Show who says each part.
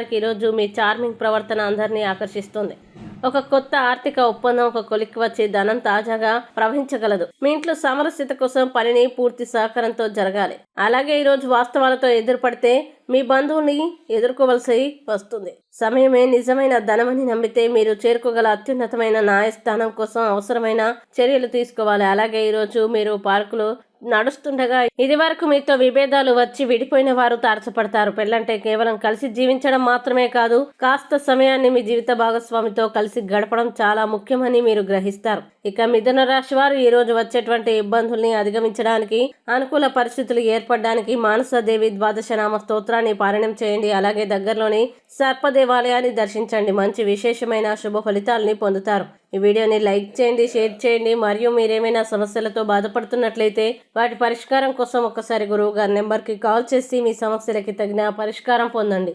Speaker 1: వారికి ఈరోజు మీ చార్మింగ్ ప్రవర్తన అందరినీ ఆకర్షిస్తుంది. ఒక కొత్త ఆర్థిక ఒప్పందం ఒక కొలిక్కి వచ్చి ధనం తాజాగా ప్రవహించగలదు. మీ ఇంట్లో సమరస్యత కోసం పనిని పూర్తి సహకారంతో జరగాలి. అలాగే ఈరోజు వాస్తవాలతో ఎదురుపడితే మీ బంధువుని ఎదుర్కోవలసి వస్తుంది. సమయమే నిజమైన ధనమని నమ్మితే మీరు చేరుకోగల అత్యున్నతమైన న్యాయస్థానం కోసం అవసరమైన చర్యలు తీసుకోవాలి. అలాగే ఈరోజు మీరు పార్కులు నడుస్తుండగా ఇది వరకు మీతో విభేదాలు వచ్చి విడిపోయిన వారు తారసపడతారు. పెళ్ళంటే కేవలం కలిసి జీవించడం మాత్రమే కాదు కాస్త సమయాన్ని మీ జీవిత భాగస్వామితో కలిసి గడపడం చాలా ముఖ్యమని మీరు గ్రహిస్తారు. ఇక మిథున రాశి వారు ఈ రోజు వచ్చేటువంటి ఇబ్బందుల్ని అధిగమించడానికి అనుకూల పరిస్థితులు ఏర్పడడానికి మానసదేవి ద్వాదశ నామ స్తోత్రాన్ని పారాయణం చేయండి. అలాగే దగ్గరలోని సర్ప దేవాలయాన్ని దర్శించండి. మంచి విశేషమైన శుభ ఫలితాలని పొందుతారు. ఈ వీడియోని లైక్ చేయండి షేర్ చేయండి. మరియు మీరేమైనా సమస్యలతో బాధపడుతున్నట్లయితే వాటి పరిష్కారం కోసం ఒకసారి గురువు గారి నెంబర్కి కాల్ చేసి మీ సమస్యలకి తగిన పరిష్కారం పొందండి.